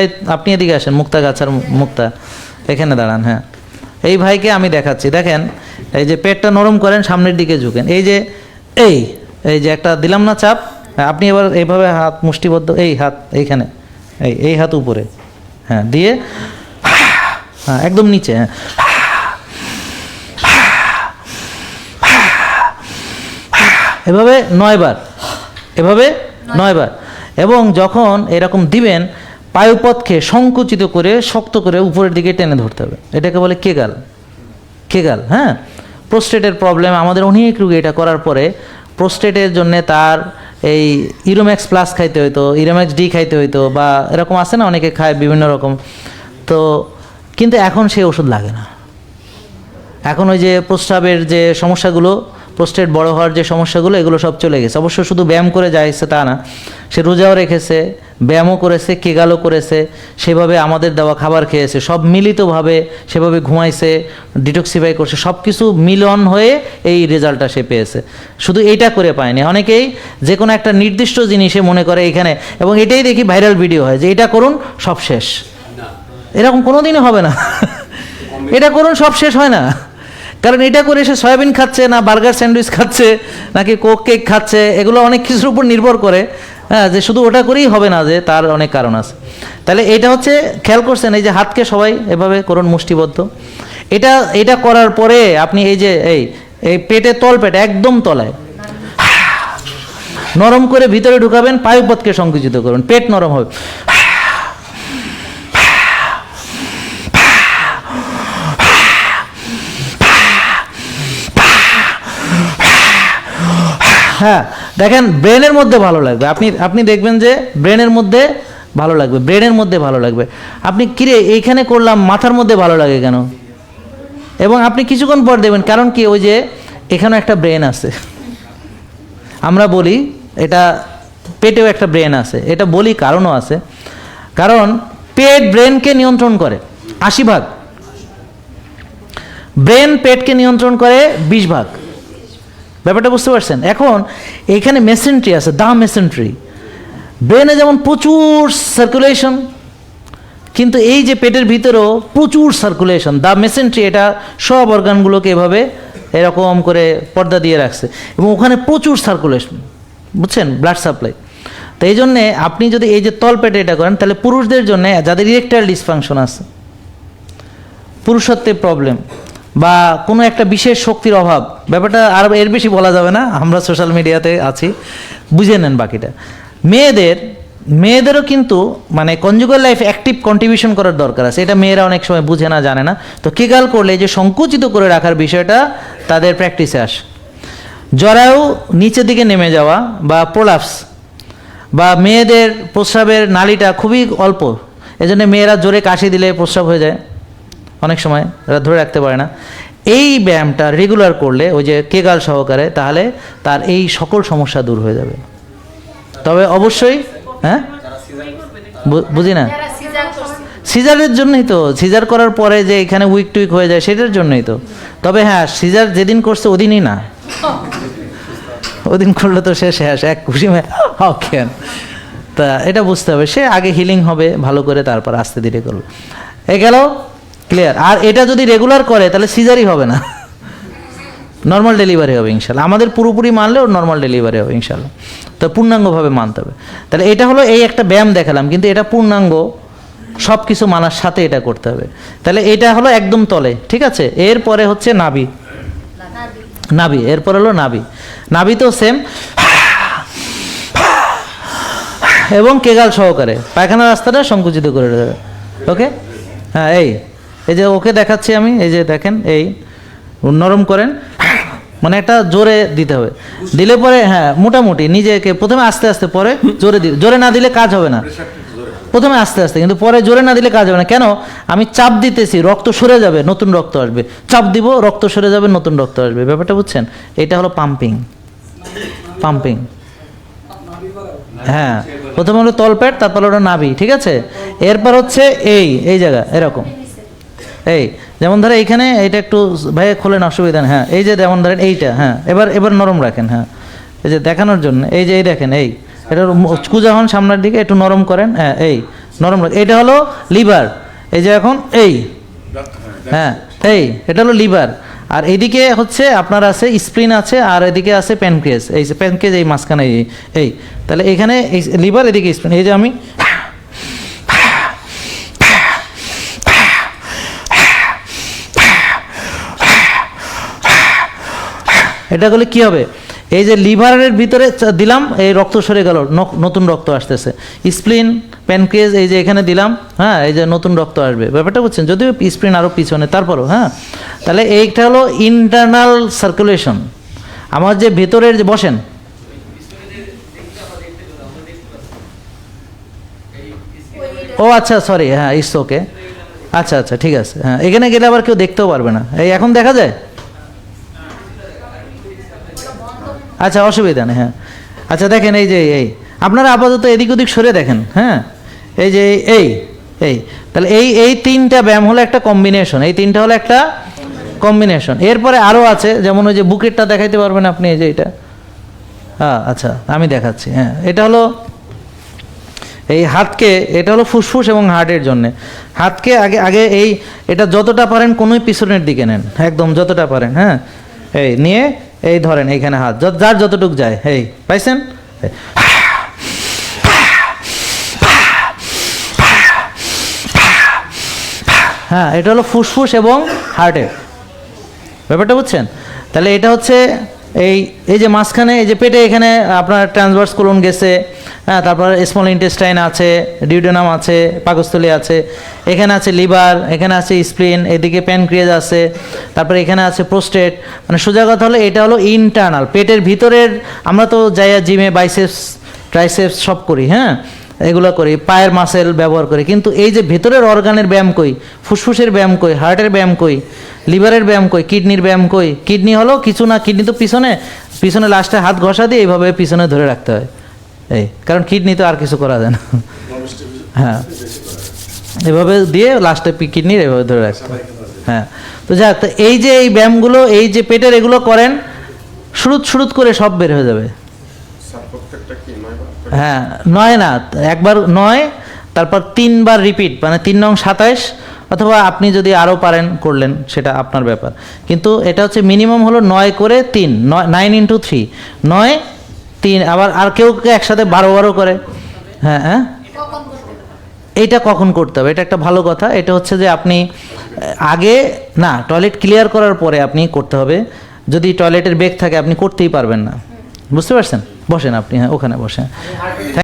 এই আপনি এদিকে আসেন মুক্তা গাছার মুক্তা। এখানে দাঁড়ান হ্যাঁ। এই ভাইকে আমি দেখাচ্ছি। দেখেন এই যে পেটটা নরম করেন সামনের দিকে ঝুঁকেন। এই যে এই এই যে একটা দিলাম না চাপ হ্যাঁ, আপনি এবার এইভাবে হাত মুষ্টিবদ্ধ এই হাত এইখানে এই এই হাত উপরে হ্যাঁ দিয়ে হ্যাঁ একদম নিচে হ্যাঁ। এভাবে নয়বার এভাবে নয়বার। এবং যখন এরকম দিবেন পায়ুপথকে সংকুচিত করে শক্ত করে উপরের দিকে টেনে ধরতে হবে। এটাকে বলে কেগাল। কেগাল হ্যাঁ? প্রোস্টেটের প্রবলেম, আমাদের অনেক রোগী এটা করার পরে প্রোস্টেটের জন্য তার এই ইরোম্যাক্স প্লাস খাইতে হইতো, ইরোম্যাক্স ডি খাইতে হইতো বা এরকম আছে না, অনেকে খায় বিভিন্ন রকম। তো কিন্তু এখন সেই ওষুধ লাগে না। এখন ওই যে প্রস্রাবের যে সমস্যাগুলো, প্রোস্টেট বড় হওয়ার যে সমস্যাগুলো, এগুলো সব চলে গেছে। অবশ্য শুধু ব্যায়াম করে যাইছে তা না, সে রোজাও রেখেছে ব্যায়ামও করেছে, কেগালও করেছে, সেভাবে আমাদের দেওয়া খাবার খেয়েছে, সব মিলিতভাবে সেভাবে ঘুমাইছে ডিটক্সিফাই করছে সব কিছু মিলন হয়ে এই রেজাল্টটা সে পেয়েছে। শুধু এইটা করে পায়নি, অনেকেই যে কোনো একটা নির্দিষ্ট জিনিসে মনে করে এখানে, এবং এটাই দেখি ভাইরাল ভিডিও হয় যে এটা করুন, সব শেষ। এরকম কোনোদিনই হবে না। এটা করুন, সব শেষ হয় না। কারণ এটা করে সে সয়াবিন খাচ্ছে না, বার্গার স্যান্ডউইচ খাচ্ছে, নাকি কোক কেক খাচ্ছে, এগুলো অনেক কিছুর উপর নির্ভর করে। হ্যাঁ যে শুধু ওটা করেই হবে না, যে তার অনেক কারণ আছে। তাহলে এটা হচ্ছে খেয়াল করছেন, এই যে হাতকে সবাই এভাবে করুন মুষ্টিবদ্ধ। এটা এটা করার পরে আপনি এই যে, এই এই পেটে তল পেট, একদম তলায়। নরম করে ভিতরে ঢুকাবেন, পায়ুপথকে সংকুচিত করুন, পেট নরম হবে। হ্যাঁ দেখেন ব্রেনের মধ্যে ভালো লাগবে। আপনি আপনি দেখবেন যে ব্রেনের মধ্যে ভালো লাগবে ব্রেনের মধ্যে ভালো লাগবে। আপনি কিরে, এইখানে করলাম, মাথার মধ্যে ভালো লাগে কেন? এবং আপনি কিছুক্ষণ পর দেবেন কারণ কি, ওই যে এখানে একটা ব্রেন আছে। আমরা বলি, এটা পেটেও একটা ব্রেন আছে। এটা বলি কারণও আছে। কারণ, পেট ব্রেনকে নিয়ন্ত্রণ করে, আশি ভাগ। ব্রেন পেটকে নিয়ন্ত্রণ করে বিশ ভাগ। ব্যাপারটা বুঝতে পারছেন? এখন এইখানে মেসেন্ট্রি আছে দা মেসেন্ট্রি ব্রেনে যেমন প্রচুর সার্কুলেশন কিন্তু এই যে পেটের ভিতরেও প্রচুর সার্কুলেশন দা মেসেন্ট্রি এটা সব অর্গানগুলোকে এভাবে এরকম করে পর্দা দিয়ে রাখছে। এবং ওখানে প্রচুর সার্কুলেশন বুঝছেন? ব্লাড সাপ্লাই তো এই জন্যে আপনি যদি এই যে তলপেটে এটা করেন, তাহলে পুরুষদের জন্য যাদের ইরেকটাইল ডিসফাংশন আছে, পুরুষত্বের প্রবলেম বা কোনো একটা বিশেষ শক্তির অভাব, ব্যাপারটা আর এর বেশি বলা যাবে না, আমরা সোশ্যাল মিডিয়াতে আছি, বুঝে নেন বাকিটা। মেয়েদের, মেয়েদেরও কিন্তু মানে কনজুগাল লাইফ অ্যাক্টিভ কন্ট্রিবিউশন করার দরকার আছে, এটা মেয়েরা অনেক সময় বুঝে না, জানে না। তো কেগাল করলে যে সংকুচিত করে রাখার বিষয়টা তাদের প্র্যাকটিসে আসে। জরায়ু নিচের দিকে নেমে যাওয়া বা প্রোলাপস বা মেয়েদের প্রস্রাবের নালীটা খুবই অল্প, এজন্য মেয়েরা জোরে কাশি দিলে প্রস্রাব হয়ে যায়। অনেক সময় এরা ধরে রাখতে পারে না। এই ব্যায়ামটা রেগুলার করলে ওই যে কেগাল সহকারে তাহলে তার এই সকল সমস্যা দূর হয়ে যাবে। তবে অবশ্যই হ্যাঁ? বুঝি না? সিজারের জন্যই তো, সিজার করার পরে যে এখানে উইক টুইক হয়ে যায় সেটার জন্যই তো। তবে হ্যাঁ সিজার যেদিন করছে ওদিনই না। ওদিন করলে তো সে শেষ এক খুশি অজ্ঞান তা এটা বুঝতে হবে। সে আগে হিলিং হবে, ভালো করে তারপর আস্তে ধীরে করবে। এ গেল। ক্লিয়ার আর এটা যদি রেগুলার করে, তাহলে সিজারই হবে না। নর্মাল ডেলিভারি হবে, ইনশাল্লাহ। আমাদের পুরোপুরি মানলে ওর নর্মাল ডেলিভারি হবে, ইনশাল্লাহ। তো পূর্ণাঙ্গভাবে মানতে হবে। তাহলে এটা হলো এই একটা ব্যায়াম দেখালাম, কিন্তু এটা পূর্ণাঙ্গ সব কিছু মানার সাথে এটা করতে হবে। তাহলে এটা হলো একদম তলে, ঠিক আছে? এরপরে হচ্ছে নাভি। নাভি, এরপর হলো নাভি। তো সেম এবং কেগাল সহকারে। পায়খানা রাস্তাটা সংকুচিত করে দেবে। ওকে হ্যাঁ এই। এই যে ওকে দেখাচ্ছি আমি, এই যে দেখেন, এই নরম করেন। মানে একটা জোরে দিতে হবে। দিলে পরে হ্যাঁ মোটামুটি নিজেকে প্রথমে আস্তে আস্তে, পরে জোরে দি জোরে না দিলে কাজ হবে না। প্রথমে আস্তে আস্তে, কিন্তু পরে জোরে না দিলে কাজ হবে না। কেন? আমি চাপ দিতেছি, রক্ত সরে যাবে, নতুন রক্ত আসবে। চাপ দিব, রক্ত সরে যাবে, নতুন রক্ত আসবে। ব্যাপারটা বুঝছেন? এটা হলো পাম্পিং পাম্পিং হ্যাঁ প্রথমে হলো তলপেট, তারপর হলো নাভি, ঠিক আছে? এরপর হচ্ছে এই এই জায়গা, এরকম। এই, যেমন ধরেন এইখানে এইটা একটু ভাইয়া খোলেন, অসুবিধা নেই হ্যাঁ। এই যে যেমন ধরেন এইটা হ্যাঁ এবার এবার নরম রাখেন হ্যাঁ। এই যে দেখানোর জন্য, এই যে এই দেখেন, এই। এটা কুজা হন সামনের দিকে, একটু নরম করেন হ্যাঁ এই, নরম রক্ত এটা হলো লিভার, এই যে এখন এই হ্যাঁ এই, এটা হলো লিভার। আর এদিকে হচ্ছে আপনার আছে স্প্রিন আছে, আর এদিকে আছে প্যানক্রিয়াস, এই প্যানক্রিয়াস এই মাঝখানে, এই এই। তাহলে এখানে লিভার, এদিকে স্প্রিন, এই যে আমি এটা করলে কি হবে? এই যে লিভারের ভিতরে দিলাম, এই রক্ত সরে গেল নতুন রক্ত আসতেছে। স্প্লিন প্যানক্রিয়াস এই যে এখানে দিলাম হ্যাঁ এই যে নতুন রক্ত আসবে। ব্যাপারটা বুঝছেন? যদিও স্প্লিন আরও পিছনে, তারপরও হ্যাঁ? তাহলে এইটা হলো ইন্টারনাল সার্কুলেশন আমার যে ভেতরের যে, বসেন। ও আচ্ছা সরি হ্যাঁ ইটস ওকে আচ্ছা আচ্ছা ঠিক আছে হ্যাঁ। এখানে গেলে আবার কেউ দেখতেও পারবে না। এই এখন দেখা যায়? আচ্ছা অসুবিধা নেই হ্যাঁ। আচ্ছা দেখেন, এই যে, এই। আপনারা আপাতত এদিক ওদিক সরে দেখেন হ্যাঁ? এই যে, এই এই। তাহলে এই এই তিনটা ব্যায়াম হলো একটা কম্বিনেশন এই তিনটা হলো একটা কম্বিনেশন এরপরে আরও আছে, যেমন ওই যে বুকেটটা দেখাইতে পারবেন আপনি, এই যে এটা। হ্যাঁ আচ্ছা আমি দেখাচ্ছি হ্যাঁ। এটা হলো এই হাতকে, এটা হলো ফুসফুস এবং হার্টের জন্য। হাতকে আগে আগে এই, এটা যতটা পারেন কোনোই পিছনের দিকে নেন, একদম যতটা পারেন হ্যাঁ? এই, নিয়ে এই ধরেন এইখানে হাত যার যতটুক যায় এই পাইছেন হ্যাঁ এটা হলো ফুসফুস এবং হার্টের ব্যাপারটা বুঝছেন তাহলে এটা হচ্ছে এই এই যে মাঝখানে এই যে পেটে এখানে আপনার ট্রান্সভার্স কোলন গেছে হ্যাঁ তারপর স্মল ইন্টেস্টাইন আছে ডিউডেনাম আছে, পাকস্থলী আছে, এখানে আছে লিভার এখানে আছে স্প্লিন এদিকে প্যানক্রিয়াজ আছে, তারপর এখানে আছে প্রোস্টেট মানে সোজা কথা হলো এটা হলো ইন্টারনাল পেটের ভিতরের আমরা তো যাইয়া জিমে বাইসেপস ট্রাইসেপস সব করি হ্যাঁ? এগুলো করি, পায়ের মাসেল ব্যবহার করি। কিন্তু এই যে ভেতরের অর্গানের ব্যায়াম কই, ফুসফুসের ব্যায়াম কই হার্টের ব্যায়াম কই লিভারের ব্যায়াম কই কিডনির ব্যায়াম কই কিডনি হলো কিছু না কিডনি তো পিছনে পিছনে লাস্টে হাত ঘষা দিয়ে এইভাবে পিছনে ধরে রাখতে হয়। এই কারণ কিডনি তো আর কিছু করা যায় না। হ্যাঁ। এভাবে দিয়ে লাস্টে কিডনির এভাবে ধরে রাখতে হ্যাঁ। তো যাক তো এই যে এই ব্যায়ামগুলো এই যে পেটের এগুলো করেন শুরুত শুরুত করে সব বের হয়ে যাবে? হ্যাঁ নয় না একবার নয় তারপর তিনবার রিপিট মানে তিন নং সাতাইশ অথবা আপনি যদি আরও পারেন করলেন সেটা আপনার ব্যাপার। কিন্তু এটা হচ্ছে মিনিমাম হলো নয় করে তিন নয় নাইন ইন্টু থ্রি নয় তিন, আবার আর কেউ একসাথে বারো বারো করে। হ্যাঁ হ্যাঁ? এইটা কখন করতে হবে? এটা একটা ভালো কথা। এটা হচ্ছে যে আপনি, আগে, না, টয়লেট ক্লিয়ার করার পরে আপনি করতে হবে। যদি টয়লেটের বেগ থাকে, আপনি করতেই পারবেন না। বুঝতে পারছেন? বসেন আপনি হ্যাঁ ওখানে বসেন।